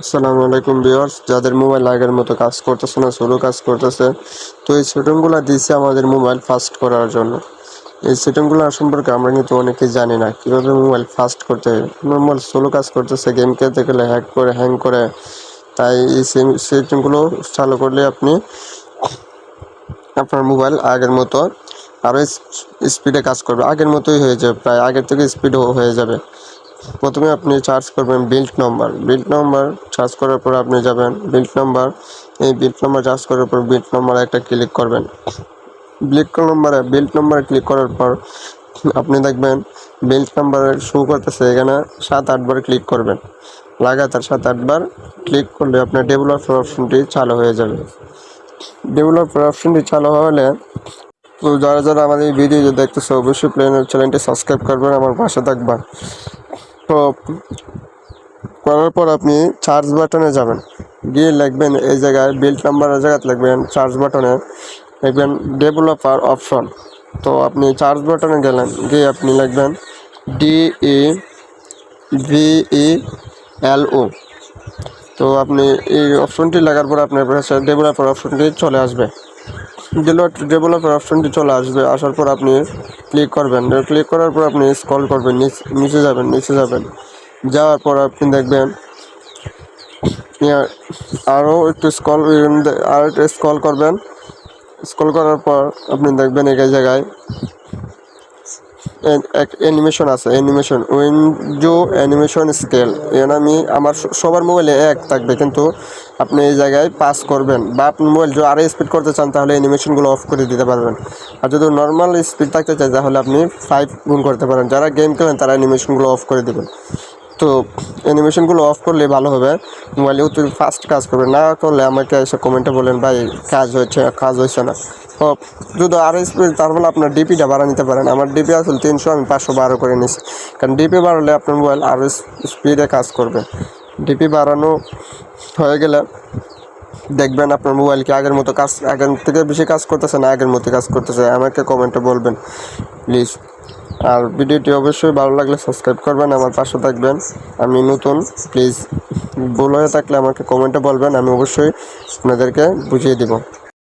আসসালামু আলাইকুম ভিউয়ার্স, যাদের মোবাইল আগের মতো কাজ করতেছে না স্লো কাজ করতেছে, তো এই সেটিংগুলো দিয়েছে আমাদের মোবাইল ফাস্ট করার জন্য। এই সেটিংগুলো সম্পর্কে আমরা কিন্তু অনেকেই জানি না, কীভাবে মোবাইল ফাস্ট করতে হয়? মোবাইল স্লো কাজ করতেছে গেম খেলতে গেলে হ্যাক করে হ্যাং করে, তাই এই সেম, সেটিংগুলো চালু করলে আপনি আপনার মোবাইল আগের মতো আরও স্পিডে কাজ করবে। আগের মতোই হয়ে যাবে, প্রায় আগের থেকে স্পিড হয়ে যাবে। প্রথমে আপনি চার্জ করবেন build number build number charge করার পর আপনি যাবেন বিল্ড নম্বর এই বিল্ড নম্বর চার্জ করার পর বিল্ড নম্বরে একটা ক্লিক করবেন। বিল্ড নম্বরে বিল্ড নম্বরে ক্লিক করার পর আপনি দেখবেন বিল্ড নম্বরে শো করতেছে এখানে সাত আটবার ক্লিক করবেন। লাগাতার সাত আটবার ক্লিক করলে আপনার ডেভেলপার অপশনটি চালু হয়ে যাবে। ডেভেলপার অপশনটি চালু হলে তো যারা যারা আমাদের ভিডিও দেখতেছে, অবশ্যই প্লেনের চ্যানেলটি সাবস্ক্রাইব করবেন, আমার পাশে থাকবেন। করার পর আপনি চার্জ বাটনে যাবেন। গিয়ে লিখবেন এই জায়গায় বিল্ড নাম্বারের জায়গাতে লিখবেন চার্জ বাটনে লিখবেন ডেভেলপার অপশন তো আপনি চার্জ বাটনে গেলেন, গিয়ে আপনি লিখবেন ডিই ভিই ও তো আপনি এই অপশনটি লাগার পর আপনার কাছে ডেভেলপার অপশনটি চলে আসবে। ডেভেলপার অপশনটি চলে আসবে, আসার পর আপনি ক্লিক করবেন। ক্লিক করার পর আপনি স্ক্রল করবেন, নিচ- যাবেন, নিচে যাবেন। যাওয়ার পর আপনি দেখবেন আরও একটু স্কল আর একটু স্কল করবেন। স্কল করার পর আপনি দেখবেন এই জায়গায় অ্যানিমেশন আছে অ্যানিমেশন উইন্ডো অ্যানিমেশন স্কেল এখানে আমি আমার সবার মোবাইলে এক থাকবে, কিন্তু আপনি এই জায়গায় পাস করবেন বা আপনি মোবাইল যদি আরও স্পিড করতে চান, তাহলে অ্যানিমেশনগুলো অফ করে দিতে পারবেন। আর যদি নর্মাল স্পিড থাকতে চাই তাহলে আপনি ফাইভ গুণ করতে পারেন। যারা গেম খেলেন, তারা অ্যানিমেশনগুলো অফ করে দেবেন। তো অ্যানিমেশনগুলো অফ করলে ভালো হবে। মোবাইলে অতি ফাস্ট কাজ করবে। না করলে আমাকে এসে কমেন্টে বলেন, ভাই, কাজ হয়েছে কাজ হয়েছে না। যদি আরও স্পিড তারপরে আপনার ডিপিটা বাড়া নিতে পারেন। আমার ডিপি আসলে তিনশো, আমি পাঁচশো বারো করে নিছি। কারণ ডিপি বাড়ালে আপনার মোবাইল আরও স্পিডে কাজ করবে। ডিপি বাড়ানো হয়ে গেলে দেখবেন আপনার মোবাইল কি আগের মতো কাজ, আগের থেকে বেশি কাজ করতেছে না আগের মতো কাজ করতেছে। আমাকে কমেন্টে বলবেন প্লিজ আর ভিডিওটি অবশ্যই ভালো লাগলে সাবস্ক্রাইব করবেন, আমার পাশে থাকবেন। আমি নতুন প্লিজ ভুল হয়ে থাকলে আমাকে কমেন্টে বলবেন, আমি অবশ্যই আপনাদেরকে বুঝিয়ে দিব।